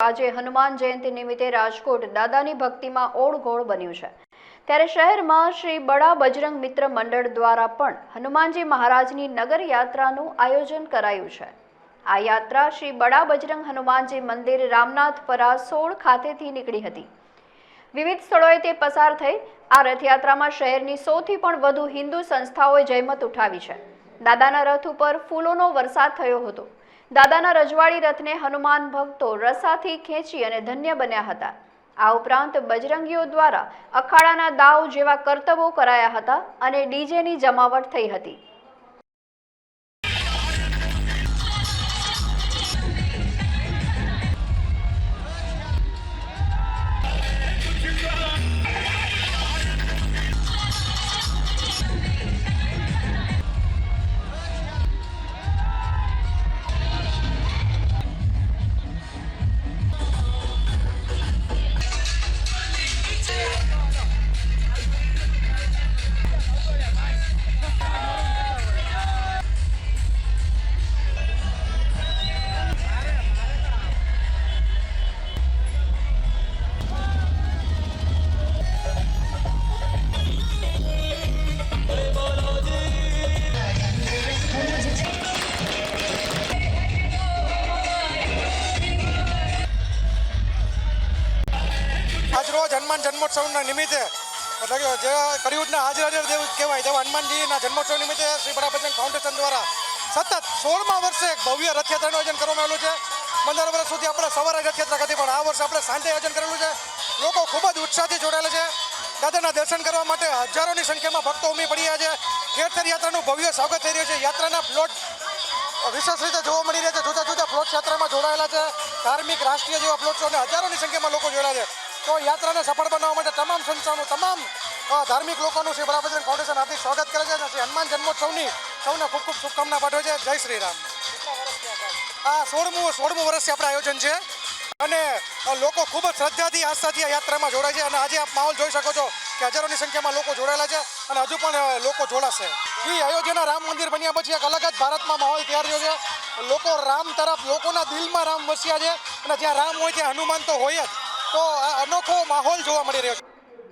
આજે હનુમાન જયંતિ નિમિત્તે રાજકોટ દાદાની ભક્તિમાં ઓળઘોળ બન્યું છે. ત્યારે શહેરમાં શ્રી બડા બજરંગ મિત્ર મંડળ દ્વારા પણ હનુમાનજી મહારાજની નગર યાત્રાનું આયોજન કરાયું છે. આ યાત્રા શ્રી બડા બજરંગ હનુમાનજી મંદિર રામનાથપરા સોળ ખાતેથી નીકળી હતી. વિવિધ સ્થળોએ તે પસાર થઈ આ રથયાત્રામાં શહેરની સૌથી પણ વધુ હિન્દુ સંસ્થાઓએ જહેમત ઉઠાવી છે. દાદાના રથ ઉપર ફૂલોનો વરસાદ થયો હતો. દાદાના રજવાડી રથને હનુમાન ભક્તો રસાથી ખેંચી અને ધન્ય બન્યા હતા. આ ઉપરાંત બજરંગીઓ દ્વારા અખાડાના દાવ જેવા કરતબો કરાયા હતા અને ડીજેની જમાવટ થઈ હતી. આજરોજ હનુમાન જન્મોત્સવના નિમિત્તે, એટલે કે જે કળિયુગના હાજર દેવ કહેવાય, તેવા હનુમાનજીના જન્મોત્સવ નિમિત્તે શ્રી બજરંગ ફાઉન્ડેશન દ્વારા સતત સોળમા વર્ષે એક ભવ્ય રથયાત્રાનું આયોજન કરવામાં આવેલું છે. પંદર વર્ષ સુધી આપણે સવારે રથયાત્રા કરતી, પણ આ વર્ષે આપણે સાંજે આયોજન કરેલું છે. લોકો ખૂબ જ ઉત્સાહથી જોડાયેલા છે. દાદાના દર્શન કરવા માટે હજારોની સંખ્યામાં ભક્તો ઉમી પડ્યા છે. ઘેર યાત્રાનું ભવ્ય સ્વાગત થઈ રહ્યું છે. યાત્રાના પ્લોટ વિશેષ રીતે જોવા મળી રહ્યા છે. જુદા જુદા પ્લોટ યાત્રામાં જોડાયેલા છે. ધાર્મિક, રાષ્ટ્રીય જેવા પ્લોટ અને હજારોની સંખ્યામાં લોકો જોડાયા છે. તો યાત્રાને સફળ બનાવવા માટે તમામ સંસ્થાનું, તમામ ધાર્મિક લોકોનું શ્રી બડા ફાઉન્ડેશન હાર્દિક સ્વાગત કરે છે અને શ્રી હનુમાન જન્મોત્સવની સૌને ખૂબ ખૂબ શુભકામના પાઠવે છે. જય શ્રી રામ. આ સોળમું સોળમું વર્ષથી આપણે આયોજન છે અને લોકો ખૂબ જ શ્રદ્ધાથી, આસ્થાથી આ યાત્રામાં જોડાય છે અને આજે આપ માહોલ જોઈ શકો છો કે હજારોની સંખ્યામાં લોકો જોડાયેલા છે અને હજુ પણ લોકો જોડાશે. એ અયોધ્યાના રામ મંદિર બન્યા પછી એક અલગ જ ભારતમાં માહોલ તૈયાર થયો છે. લોકો રામ તરફ, લોકોના દિલમાં રામ વસ્યા છે અને જ્યાં રામ હોય ત્યાં હનુમાન તો હોય જ. તો આ અનોખો માહોલ જોવા મળી રહ્યો છે.